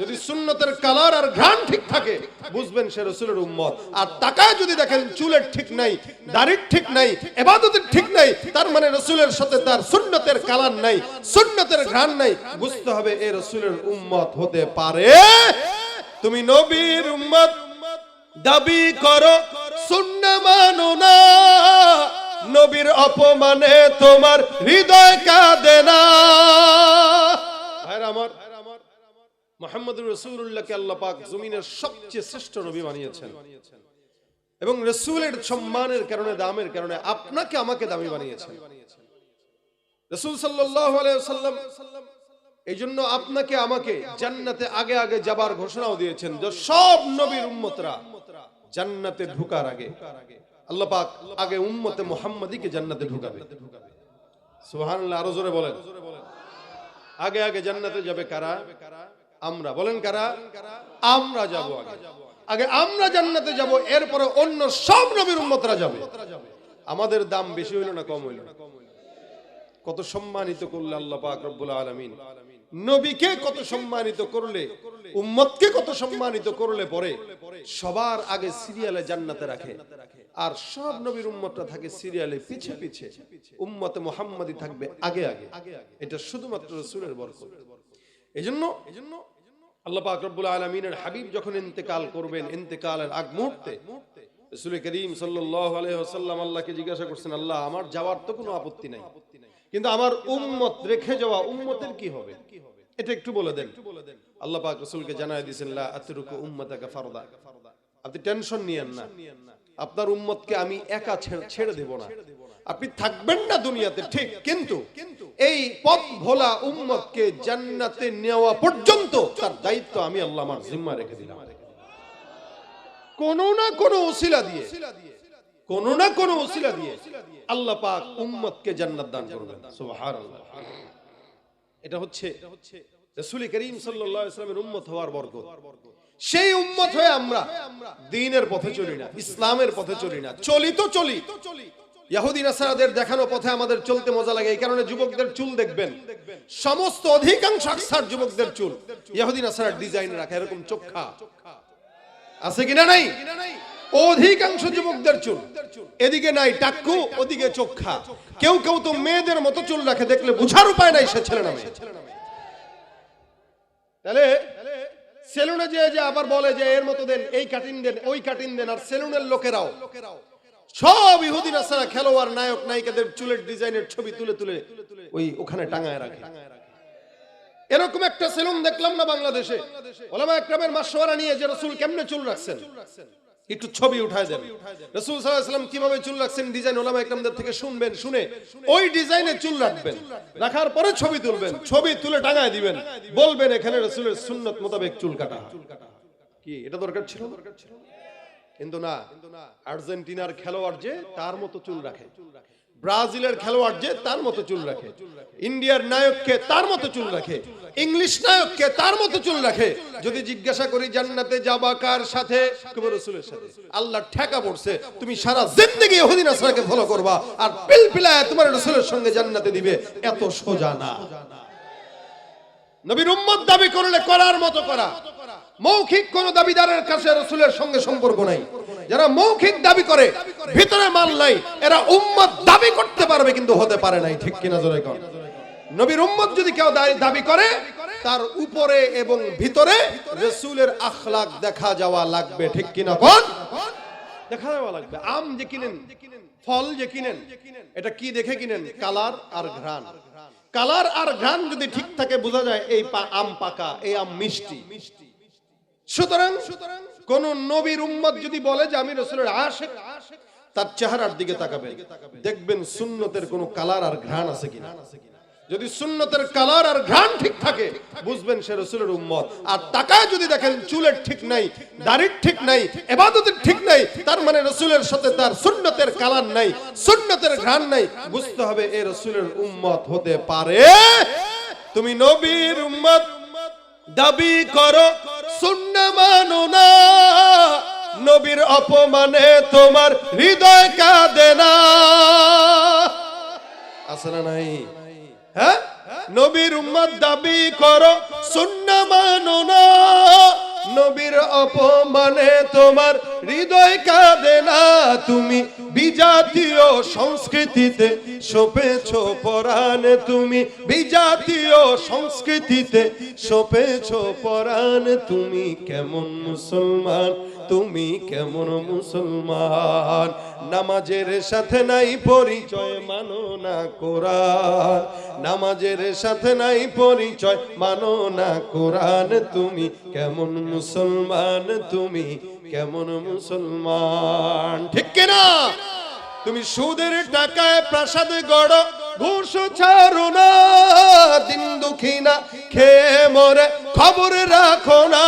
যদি সুন্নতের কালার আর ঘ্রাণ ঠিক থাকে, বুঝবেন সে রসুলের উম্মত। আর তাকায় যদি দেখেন চুলের ঠিক নাই, দাড়ির ঠিক নাই, এবাদতের ঠিক নাই, তার মানে রসুলের সাথে তার সুন্নতের কালার নাই, সুন্নতের ঘ্রাণ নাই, বুঝতে হবে এ রসুলের উম্মত হতে পারে। তুমি নবীর উম্মত, দাবি করো শূন্য মানো না। নবীর অপমানে তোমার হৃদয় কাঁদে না। ভাইরা আমার মোহাম্মদ রসুল্লাহকে আল্লাহ পাক জমিনের সবচেয়ে শ্রেষ্ঠ নবী বানিয়েছেন। এবং রসুলের সম্মানের কারণে, দামের কারণে আপনাকে আমাকে দামি বানিয়েছেন। রসুল সাল্লাম এই জন্য আপনাকে আমাকে জান্নাতে আগে আগে যাবার ঘোষণাও দিয়েছেন যে সব নবীর উম্মতরা জান্নাতে ঢুকার আগে, আল্লাহ পাক আগে উম্মতে মোহাম্মদীকে জান্নাতে ঢুকাবে। সুবহানাল্লাহ, আরও জোরে বলেন। আগে আগে জান্নাতে যাবে কারা? আমরা, বলেন কারা? আমরা যাব আগে। আমরা জান্নাতে যাব, এরপরে অন্য সব নবীর উম্মতরা যাবে। আমাদের দাম বেশি হইল না কম হইল? কত সম্মানিত করলে আল্লাহ পাক রব্বুল আলামিন। নবীকে কত সম্মানিত করলে, উম্মতকে কত সম্মানিত করলে পরে সবার আগে সিরিয়ালে জান্নাতে রাখে। আর সব নবীর উম্মতরা থাকে সিরিয়ালে পিছে পিছে। উম্মতে মোহাম্মদী থাকবে আগে আগে। এটা শুধুমাত্র রাসূলের বরকত। এজন্য এজন্য আল্লাহ পাক রব্বুল আলামিনের হাবিব যখন ইন্তেকাল করবেন, ইন্তেকালের আগ মুহূর্তে রাসূল করিম আল্লাহকে জিজ্ঞাসা করছেন, আল্লাহ, আমার যাওয়ার তো কোনো আপত্তি নাই, কিন্তু আমার উম্মত রেখে যাওয়া উম্মতের কি হবে? এটা একটু বলে দেন। আল্লাহ পাক রাসূলকে জানায় দিয়েছেন আতরুকু ফারদা। আপনি টেনশন নিয়েন না। আপনার উম্মতকে আমি একা ছেড়ে দেব না। আপনি থাকবেন না দুনিয়াতে, ঠিক, কিন্তু এই পথ ভোলা উম্মতকে জান্নাতে নেওয়া পর্যন্ত তার দায়িত্ব আমি আল্লাহ আমার জিম্মা রেখে দিলাম। কোন না কোন ওসিলা দিয়ে, কোন না কোন ওসিলা দিয়ে আল্লাহ পাক উম্মতকে জান্নাত দান করবেন। সুবহানাল্লাহ। এটা হচ্ছে রাসূল করিম সাল্লাল্লাহু আলাইহি ওয়াসাল্লামের উম্মত হওয়ার বরকত। সেই উম্মত হয়ে আমরা দ্বীনের পথে চলি না, ইসলামের পথে চলি না, চলি তো চলি। ইহুদি নাসারাদের দেখানো পথে আমাদের চলতে মজা লাগে, এই কারণে যুবকদের চুল দেখবেন। সমস্ত অধিকাংশ আকসার যুবকদের চুল। নাসারার ডিজাইন রাখা, এরকম চোখা। আছে কিনা নাই? অধিকাংশ যুবকদের চুল। এদিকে নাই টাক্কু, ওদিকে চোখা। কেউ কেউ তো মেয়েদের মতো চুল রাখে, দেখলে বুঝার উপায় নাই সে ছেলে নামে। তাহলে, সেলুনে যে আবার বলে যে, এর মতো দেন, এই কাটিন দেন, ওই কাটিং দেন, আর সেলুনের লোকেরাও। সব ইহুদি নাসারা খেলোয়াড়, নায়ক, নায়িকাদের চুলের ডিজাইনের ছবি তুলে তুলে ওই ওখানে টাঙায় রাখে। এরকম একটা সেলুন দেখলাম না বাংলাদেশে? ওলামা একরামের মাসওয়ারা নিয়ে যে রসুল কেমনে চুল রাখছেন? একটু ছবি উঠায় দেন। রসুল কীভাবে চুল রাখছেন ডিজাইন ওলামা একরামদের থেকে শুনবেন, শুনে ওই ডিজাইনে চুল রাখবেন। রাখার পরে ছবি তুলবেন। ছবি তুলে টাঙায় দিবেন। বলবেন এখানে রসুলের সুন্নত মোতাবেক চুল কাটা। কি, এটা দরকার ছিল দরকার ছিল? কিন্তু না আর্জেন্টিনার খেলোয়াড় যে তার মতো চুল রাখে। ব্রাজিলের খেলোয়াড় যে তার মতো চুল রাখে। ইন্ডিয়ার নায়ককে তার মতো চুল রাখে। ইংলিশ নায়ককে তার মতো চুল রাখে। যদি জিজ্ঞাসা করি জান্নাতে যাবা কার সাথে? সাথে। আল্লাহ ঠেকা পড়ছে। তুমি সারা জিন্দগি ইহুদিন আসরাকে ফলো করবা আর পিলপিলায় তোমার রসুলের সঙ্গে জান্নাতে দিবে। এত সোজা না। নবীর উম্মত দাবি করলে করার মতো করা। মৌখিক কোন দাবিদারের কাছে রসুলের সঙ্গে সম্পর্ক নাই। যারা মৌখিক দাবি করে, ভিতরে মাল নাই, এরা উম্মত দাবি করতে পারবে কিন্তু হতে পারে নাই। ঠিক কিনা জোরে কর নবীর উম্মত যদি কেউ দাবি করে, তার উপরে এবং ভিতরে রসুলের আখলাক দেখা যাওয়া লাগবে। ঠিক কিনা কোন? দেখা যাওয়া লাগবে। আম যে কিনেন, ফল যে কিনেন, এটা কি দেখে কিনেন? কালার আর ঘ্রাণ। কালার আর ঘ্রাণ যদি ঠিক থাকে, বোঝা যায় এই আম পাকা, এই আম মিষ্টি মিষ্টি। সুতরাং কোন নবীর উম্মত যদি বলে যে আমি রসুলের আশেক, তার চেহারার দিকে তাকাবেন দেখবেন সুন্নতের কোন কালার আর ঘ্রাণ আছে কিনা। যদি সুন্নতের কালার আর ঘ্রাণ ঠিক থাকে, বুঝবেন সে রসুলের উম্মত। আর তাকায় যদি দেখেন চুলের ঠিক নাই, দাড়ির ঠিক নাই, এবাদতের ঠিক নাই, তার মানে রসুলের সাথে তার সুন্নতের কালার নাই, সুন্নতের ঘ্রাণ নাই, বুঝতে হবে এ রসুলের উম্মত হতে পারে। তুমি নবীর উম্মত, দাবি করো। শূন্য মানো না। নবীর অপমানে তোমার হৃদয় কাঁদে না। আছে না নাই? হ্যাঁ? নবীর উম্মত দাবি করো, শূন্য মানো না। অপমানে তোমার হৃদয় কাঁদে না। তুমি বিজাতীয় সংস্কৃতিতে সপেছ পরাণে। তুমি বিজাতীয় সংস্কৃতিতে সপেছ পরাণে। তুমি কেমন মুসলমান? তুমি কেমন মুসলমান? নামাজের সাথে নাই পরিচয় মানো না কোরআন। নামাজের সাথে নাই পরিচয় মানো না কোরআন। তুমি কেমন মুসলমান? তুমি কেমন মুসলমান? ঠিক কিনা? তুমি সুদের টাকায় প্রাসাদ গড়, ঘুষ ছাড়ো না, দিন দুঃখী না, খেয়ে মরে খবর রাখো না।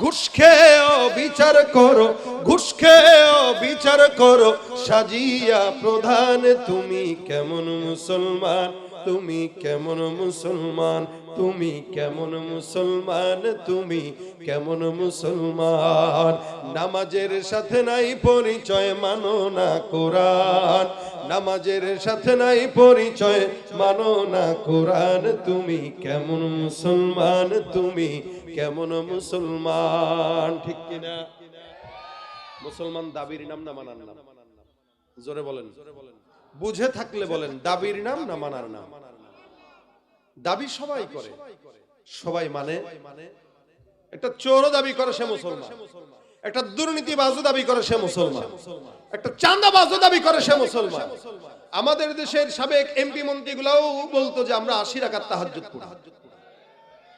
ঘুষ খেয়েও বিচার করো, ঘুষ খেয়েও বিচার করো। সাজিয়া প্রধান, তুমি কেমন মুসলমান? তুমি কেমন মুসলমান? তুমি কেমন মুসলমান? তুমি কেমন মুসলমান? নামাজের সাথে নাই পরিচয়, মানো না কোরআন। নামাজের সাথে নাই পরিচয়, মানো না কোরআন। তুমি কেমন মুসলমান? তুমি কেমন মুসলমান? ঠিক কিনা? মুসলমান দাবির নাম না মানার নাম? জোরে বলেন। বুঝে থাকলে বলেন দাবির নাম না মানার নাম? দাবি সবাই করে। সবাই মানে? একটা চোরও দাবি করে সে মুসলমান। একটা দুর্নীতিবাজও দাবি করে সে মুসলমান। একটা চাঁদাবাজও দাবি করে সে মুসলমান। আমাদের দেশের সাবেক এমপি মন্ত্রীগুলাও বলতো যে আমরা আশি রাখার তাহাজ্জুদ পড়ি।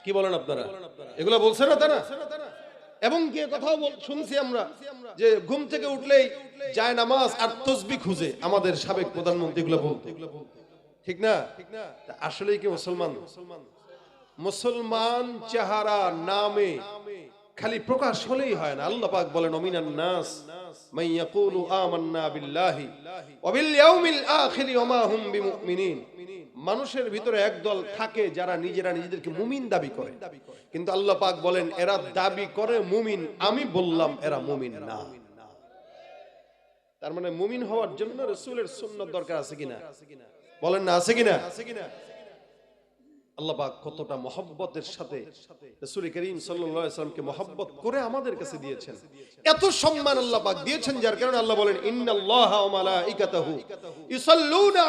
কি বলেন আপনারা? এগুলো বলছে না তারা? এবং কি কথাও শুনছি আমরা যে ঘুম থেকে উঠলেই যায় নামাজ আর তসবি খুঁজে আমাদের সাবেক প্রধানমন্ত্রী গুলো বলতো। ঠিক না? তা আসলেই কি মুসলমান? মুসলমান চেহারা নামে খালি প্রকাশ হলেই হয় না। আল্লাহ পাক বলেন অমিনান নাস মান ইয়াকুলু আমান্না বিল্লাহি ওয়া বিল ইয়াউমিল আখির ওয়া মা হুম বিমুমিনিন। মানুষের ভিতরে একদল থাকে যারা নিজেরা নিজেদেরকে মুমিন দাবি করে। কিন্তু আল্লাহ পাক বলেন, এরা দাবি করে মুমিন। আমি বললাম, এরা মুমিন না। তার মানে মুমিন হওয়ার জন্য রাসূলের সুন্নাত দরকার আছে কিনা? বলেন না, আছে কিনা? পাক কতটা মহব্বতের সাথে রাসূল করিম সাল্লামকে মহব্বত করে আমাদের কাছে দিয়েছেন। এত সম্মান আল্লাহ দিয়েছেন, যার কারণে আল্লাহ বলেন, ইন্নাল্লাহা ওয়া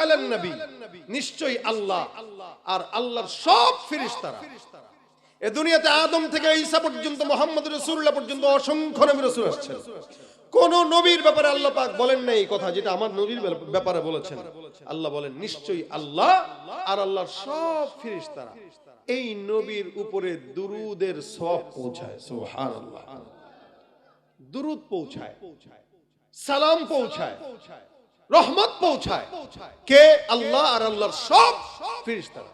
আলান নবী নিশ্চয়ই আল্লাহ আর আল্লাহর সব ফেরেশতারা। এ দুনিয়াতে আদম থেকে ঈসা পর্যন্ত, মোহাম্মদ রাসূলুল্লাহ পর্যন্ত অসংখ্য নবী রাসূল আসছেন কোন নবীর ব্যাপারে আল্লাহ পাক বলেন না এই কথা যেটা আমার নবীর ব্যাপারে বলেছেন। আল্লাহ বলেন, নিশ্চয়ই আল্লাহ আর আল্লাহর সব ফেরেশতারা এই নবীর উপরে দুরুদের সব পৌঁছায়। সুবহানাল্লাহ। দুরুদ পৌঁছায়। সালাম পৌঁছায়। রহমত পৌঁছায়। কে? আল্লাহ আর আল্লাহর সব ফেরেশতারা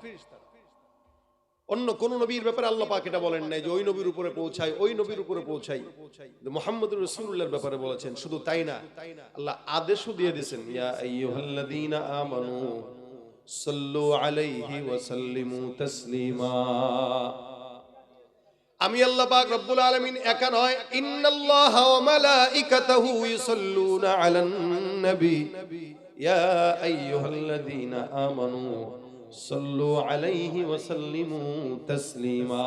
অন্য কোন নবীর ব্যাপারে আল্লাহ পাক এটা বলেন নাই যে ওই নবীর উপরে পৌঁছায় ওই নবীর উপরে পৌঁছাই মোহাম্মদ রসুল্লাহর ব্যাপারে বলেছেন শুধু তাই না আল্লাহ আদেশও দিয়ে দিয়েছেন ইয়া আইয়ুহাল্লাযীনা আমানু সাল্লু আলাইহি ওয়া সাল্লিমু তাসলিমা। আমি আল্লাহ পাক রব্বুল আলামিন একা নয়, ইন্নাল্লাহা ওয়া মালাইকাতাহু ইউসাল্লুনা আলান নবী। ইয়া আইয়ুহাল্লাযীনা আমানু সাল্লু আলাইহি ওয়া সাল্লিমু তাসলিমা।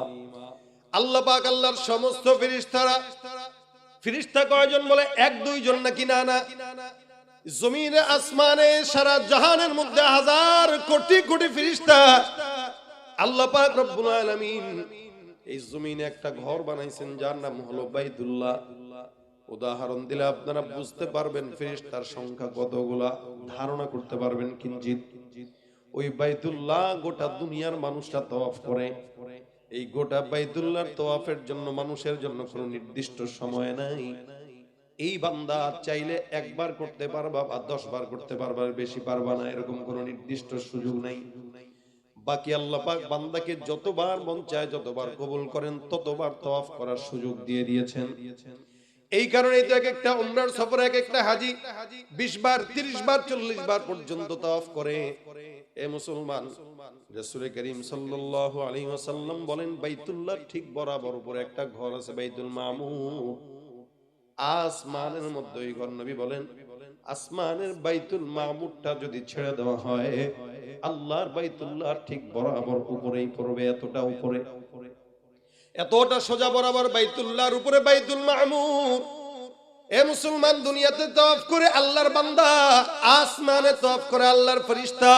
আল্লাহ পাক আল্লাহর সমস্ত ফেরেশতারা, ফেরেশতা কয়জন বলে, এক দুইজন নাকি না না? জমিনে, আসমানে, সারা জাহানের মধ্যে হাজার কোটি কোটি ফেরেশতা। আল্লাহ পাক রব্বুল আলামিন এই জমিনে একটা ঘর বানাইছেন, যার নাম হলো বাইতুল্লাহ উদাহরণ দিলে আপনারা বুঝতে পারবেন ফেরেশতার সংখ্যা কতগুলা, ধারণা করতে পারবেন কিঞ্চিত। ওই বাইতুল্লাহ গোটা দুনিয়ার মানুষরা তওয়াফ করে। এই গোটা বাইতুল্লাহর তওয়াফের জন্য, মানুষের জন্য কোনো নির্দিষ্ট সময় নাই। এই বান্দা চাইলে একবার করতে পারবা বা দশ বার করতে পারবা, বেশি পারবা না, এরকম কোনো নির্দিষ্ট সুযোগ নাই। বাকি আল্লাহ পাক বান্দাকে যতবার মন চায়, যতবার কবুল করেন, ততবার তওয়াফ করার সুযোগ দিয়ে দিয়েছেন। এই কারণেই তো এক একটা উমরার সফরে এক একটা হাজি বিশ বার, তিরিশ বার, চল্লিশ বার পর্যন্ত তওয়াফ করে। এ মুসলমান, রাসূল করিম সাল্লাল্লাহু আলাইহি ওয়াসাল্লাম বলেন, বাইতুল্লাহ ঠিক বরাবর উপরে একটা ঘর আছে, বাইতুল মামুর আসমানের মধ্যে ওই ঘর, নবী বলেন আসমানের বাইতুল মামুরটা যদি ছেড়ে দেওয়া হয়, আল্লাহর বাইতুল্লাহ ঠিক বরাবর উপরেই পড়বে, এতটা উপরে। এতটা সোজা বরাবর বাইতুল্লাহর উপরে বাইতুল মামুর এ মুসলমান দুনিয়াতে তফ করে আল্লাহর বান্দা, আসমানে তফ করে আল্লাহর ফরিস্তা।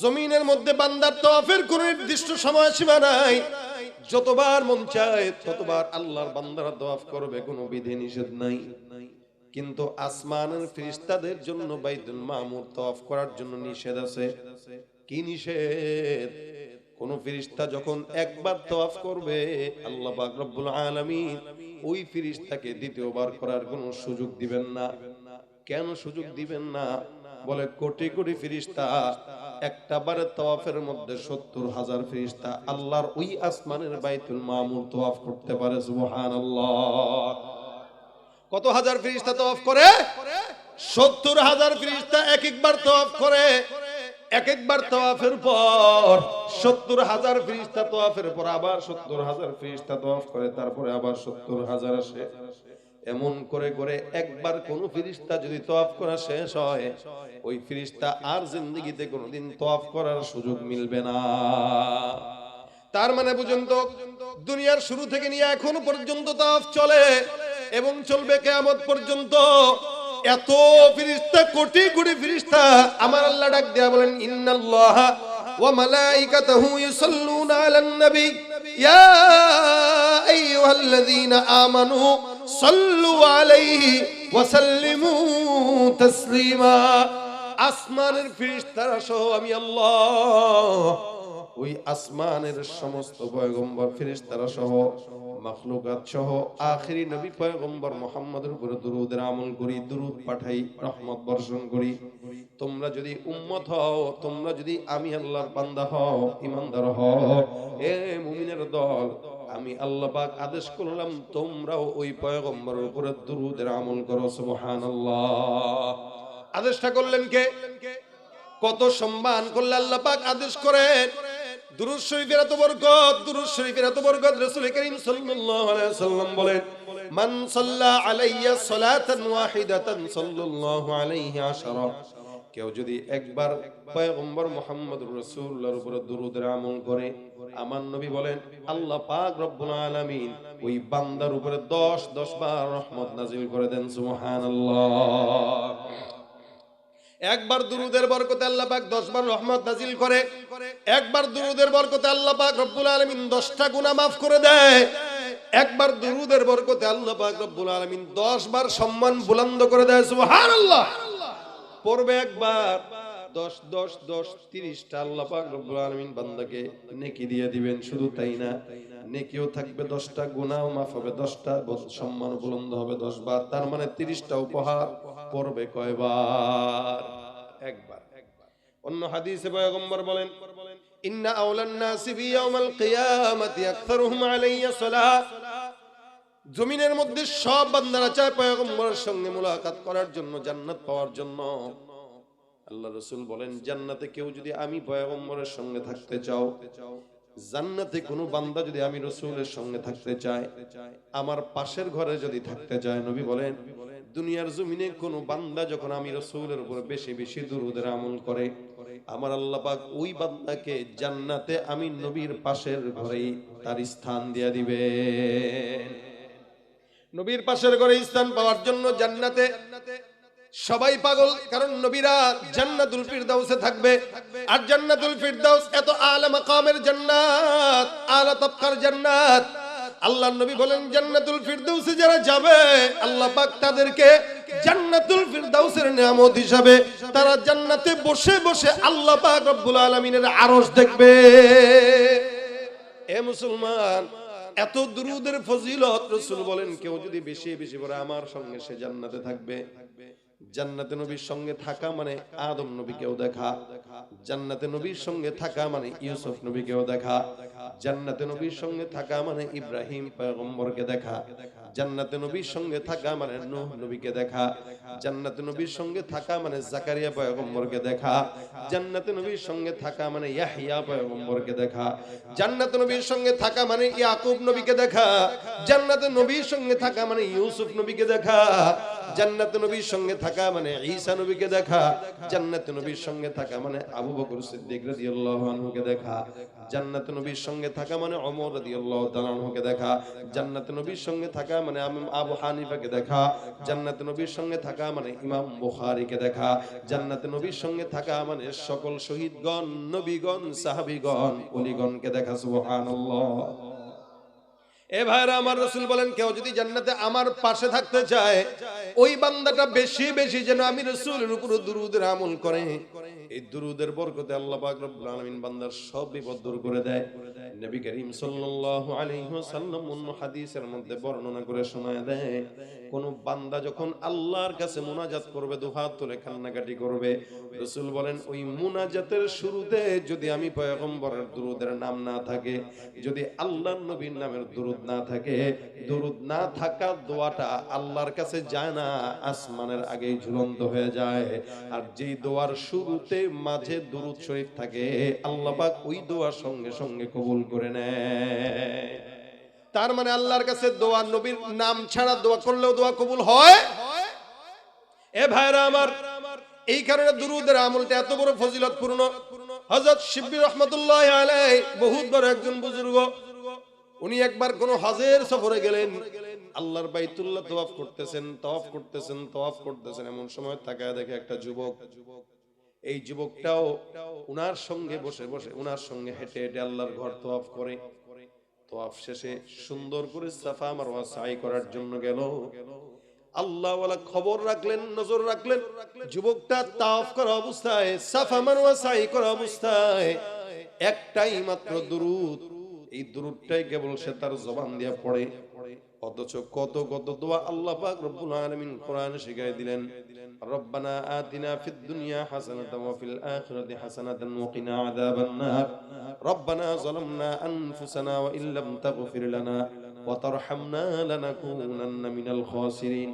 জমিনের মধ্যে বান্দার তফের কোন নির্দিষ্ট সময় সীমা নাই। যতবার মন চায় ততবার আল্লাহর বান্দারা তফ করবে, কোনো বিধি নিষেধ নাই। কিন্তু আসমানের ফেরেশতাদের জন্য বাইতুল মামুর তওয়াফ করার জন্য নিষেধ আছে। কি নিষেধ? কোন ফেরেশতা যখন একবার তওয়াফ করবে, আল্লাহ পাক আলামিন ওই ফেরেশতাকে দ্বিতীয়বার করার কোনো সুযোগ দিবেন না। কেন সুযোগ দিবেন না? বলে কোটি কোটি ফিরিস্তা একটা বারে তওয়াফের মধ্যে সত্তর হাজার ফিরিস্তা আল্লাহর ওই আসমানের বাইতুল মামুর তওয়াফ করতে পারে, সুবহানাল্লাহ। কত হাজার ফিরিস্তা তওয়াফ করে? সত্তর হাজার ফিরিস্তা এক একবার তওয়াফ করে। এক একবার তওয়াফের পর সত্তর হাজার ফিরিস্তা তওয়াফের পর আবার সত্তর হাজার ফিরিস্তা তওয়াফ করে, তারপরে আবার সত্তর হাজার আসে। এমন করে করে একবার কোন ফিরিস্তা যদি তওয়াফ করা শেষ হয়, ওই ফিরিস্তা আর জিন্দগিতে কোনোদিন তওয়াফ করার সুযোগ মিলবে না। তার মানে পর্যন্ত দুনিয়ার শুরু থেকে নিয়ে এখনও পর্যন্ত তওয়াফ চলে। এবং চলবে কিয়ামত পর্যন্ত। এত ফিরিস্তা, কোটি কোটি ফিরিস্তা আমার আল্লাহ ডাক দেয়া বলেন, ইন্নাল্লাহ ওয়া মালাইকাতাহু ইউসাল্লুনা আলান নবী। ইয়া আইয়ুহাল্লাযীনা আমানু সাল্লু আলাইহি ওয়া সাল্লিমু তাসলিমা। আসমানের ফিরিস্তারা সহ আমি আল্লাহ। ওই আসমানের সমস্ত পয়গম্বর ফেরেশতারা সহ মাখলুকাত সহ আখেরি নবী পয়গম্বর মুহাম্মদের উপরে দুরুদের আমল করি, দুরুদ পাঠাই, রহমত বর্ষণ করি। তোমরা যদি উম্মত হও, তোমরা যদি আমি আল্লাহর বান্দা হও, ইমানদার হও, এ মুমিনের দল, আমি আল্লাহ পাক আদেশ করলাম, তোমরাও ওই পয়গম্বরের উপরে দুরুদের আমল করো, সুবহানাল্লাহ। আদেশটা করলেন কে? কত সম্মান করলে আল্লাহ পাক আদেশ করেন। দুরুদ শরীফের এত বরকত, দুরুদ শরীফের এত বরকত রাসূল করিম সাল্লাল্লাহু আলাইহি ওয়াসাল্লাম বলেন, মান সাল্লা আলাইয়া সালাতান ওয়াহিদাতান সাল্লাল্লাহু আলাইহি আশারা। কেউ যদি একবার পয়গম্বর মুহাম্মদুর রাসূলুল্লাহর উপর দুরুদের আমল করে, আমার নবী বলেন, আল্লাহ পাক রব্বুল আলামিন ওই বান্দার উপরে 10 10 বার রহমত নাজিল করে দেন, সুবহানাল্লাহ। একবার দুরুদের বরকতে আল্লাহ পাক 10 বার রহমত নাজিল করে। একবার দুরুদের বরকতে আল্লাহ পাক রব্বুল আলামিন 10টা গুনাহ maaf করে দেয়। একবার দুরুদের বরকতে আল্লাহ পাক রব্বুল আলামিন 10 বার সম্মান বুলন্দ করে দেয়, সুবহানাল্লাহ। পড়বে একবার। 10 10 10 30টা আল্লাহ পাক রব্বুল বান্দাকে নেকি দিয়ে দিবেন, শুধু তাই না। নেকিও থাকবে 10টা গুনাহও maaf হবে 10টা সম্মান বুলন্দ হবে 10 বার তার মানে 30টা উপহার। পড়বে কয়বার? একবার। অন্য হাদিসে পয়গম্বর বলেন, ইন্না কিয়ামাতি আকথারুহুম আলাইয়া জমিনের মধ্যে সব বান্দারা চায় পয়গম্বরের সঙ্গে করার জন্য, জান্নাত পাওয়ার জন্য। আল্লাহ রসুল বলেন, জান্নাতে কেউ যদি আমি পয়গম্বরের সঙ্গে থাকতে চাও, জান্নাতে কোনো বান্দা যদি আমি রসুলের সঙ্গে থাকতে চায়, আমার পাশের ঘরে যদি থাকতে চায়, নবী বলেন। দুনিয়ার জমিনে কোনো বান্দা যখন আমি রসুলের উপর বেশি বেশি দুরুদের আমল করে, আমার আল্লাহ পাক ওই বান্দাকে জান্নাতে আমি নবীর পাশের ঘরেই তার স্থান দিয়া দিবে। নবীর পাশের ঘরে স্থান পাওয়ার জন্য জান্নাতে সবাই পাগল, কারণ নবীরা জান্নাতুল ফিরদাউসে থাকবে। আর জান্নাতুল ফিরদাউস এত আলা মাকামের জান্নাত আলা তাবকার জান্নাত আল্লাহ নবী বলেন, জান্নাতুল ফিরদাউসে যারা যাবে, আল্লাহ পাক তাদেরকে জান্নাতুল ফিরদাউসের নিয়ামত হিসাবে তারা জান্নাতে বসে বসে আল্লাহ পাক রব্বুল আলামিনের আরশ দেখবে। এ মুসলমান, এত দুরুদের ফজিলত, রসুল বলেন, কেউ যদি বেশি বেশি করে আমার সঙ্গে সে জান্নাতে থাকবে। জান্নাতে নবীর সঙ্গে থাকা মানে আদম নবীকেও দেখা, জান্নাতে নবীর সঙ্গে থাকা মানে ইউসুফ নবীকেও দেখা। জান্নাতে নবীর সঙ্গে থাকা মানে ইব্রাহিম পয়গম্বরকে দেখা। জান্নাতে নবীর সঙ্গে থাকা মানে নূহ নবীকে দেখা। জান্নাতে নবীর সঙ্গে থাকা মানে জাকারিয়া পয়গম্বরকে দেখা। জান্নাতে নবীর সঙ্গে থাকা মানে ইয়াহিয়া পয়গম্বরকে দেখা। জান্নাতে নবীর সঙ্গে থাকা মানে ইয়াকুব নবীকে দেখা। জান্নাতে নবীর সঙ্গে থাকা মানে ইউসুফ নবীকে দেখা। জান্নাত নবীর সঙ্গে থাকা মানে ঈসা নবীকে দেখা। জান্নাত নবীর সঙ্গে থাকা মানে আবু বকর সিদ্দিক রাদিয়াল্লাহু আনহুকে দেখা। জান্নাত নবীর সঙ্গে থাকা মানে অমর রাদিয়াল্লাহু তাআলা দেখা। জান্নাত নবীর সঙ্গে থাকা মানে আবু হানিফাকে দেখা। জান্নাত নবীর সঙ্গে থাকা মানে ইমাম বুখারীকে দেখা। জান্নাত নবীর সঙ্গে থাকা মানে সকল শহীদগণ, নবীগণ, সাহাবীগণ, অলিগণকে দেখা, সুবহানাল্লাহ। এ ভাইরা, আমার রসুল বলেন, কেউ যদি জান্নাতে আমার পাশে থাকতে চায়, ওই বান্দাটা বেশি বেশি যেন আমি রসুলের উপর দুরুদের আমল করে। এই দুরুদের বরকতে আল্লাহ পাক রব্বুল আলামিন বান্দার সব বিপদ দূর করে দেয়। নবী করিম সাল্লাল্লাহু আলাইহি ওয়াসাল্লাম অন্য হাদিসের মধ্যে বর্ণনা করে শোনায় দেয়, কোন বান্দা যখন আল্লাহর কাছে মুনাজাত করবে, দুহাত তুলে কান্নাকাটি করবে, রসুল বলেন, ওই মুনাজাতের শুরুতে যদি আমি পয়গম্বরের দুরুদের নাম না থাকে, যদি আল্লাহর নবীর নামের দুরুদ না থাকে, দুরুদ না থাকা দোয়াটা আল্লাহর কাছে যায় না, আসমানের আগেই ঝুলন্ত হয়ে যায়। আর যেই দোয়ার শুরুতে মাঝে দুরুদ শরীফ থাকে, আল্লাহ পাক ওই দোয়ার সঙ্গে সঙ্গে কবুল করে নেয়। তার মানে আল্লাহর কাছে দোয়া, নবীর নাম ছাড়া দোয়া করলেও দোয়া কবুল হয়? এ ভাইরা আমার, এই কারণে দুরুদের আমলটা এত বড় ফজিলতপূর্ণ। হযরত শিববি রহমাতুল্লাহ আলাইহি, বহুত বড় একজন বুজুর্গ। উনি একবার কোন হজের সফরে গেলেন, আল্লাহর বাইতুল্লাহ তওয়াফ করতেছেন তওয়াফ করতেছেন তওয়াফ করতেছেন, এমন সময় তাকায় দেখে একটা যুবক। এই যুবকটাও উনার সঙ্গে বসে বসে, উনার সঙ্গে হেঁটে হেঁটে আল্লাহর ঘর তওয়াফ করে। তোয়াফ শেষে সুন্দর করে সাফা মারওয়া সাই করার জন্য গেল। আল্লাহ খবর রাখলেন, নজর রাখলেন। যুবকটা তাওয়াফ করা অবস্থায়, সাফা মারওয়া সাই করা অবস্থায়, একটাই মাত্র দুরুদ। এই দুরুদটাই কেবল সে তার জবান দিয়া পড়ে। অথচ কত কত দোয়া আল্লাহ পাক রব্বুল আলামিন কোরআনে শিখাই দিলেন, রব্বানা আতিনা ফিদ দুনিয়া হাসানাতাও ওয়া ফিল আখিরাতি হাসানাতান ওয়া কিনা আযাবান নার রব্বানা যালামনা আনফুসানা ওয়া ইল্লাম তাগফির লানা ওয়া তারহামনা লানাকুনান্না মিনাল খাসিরিন।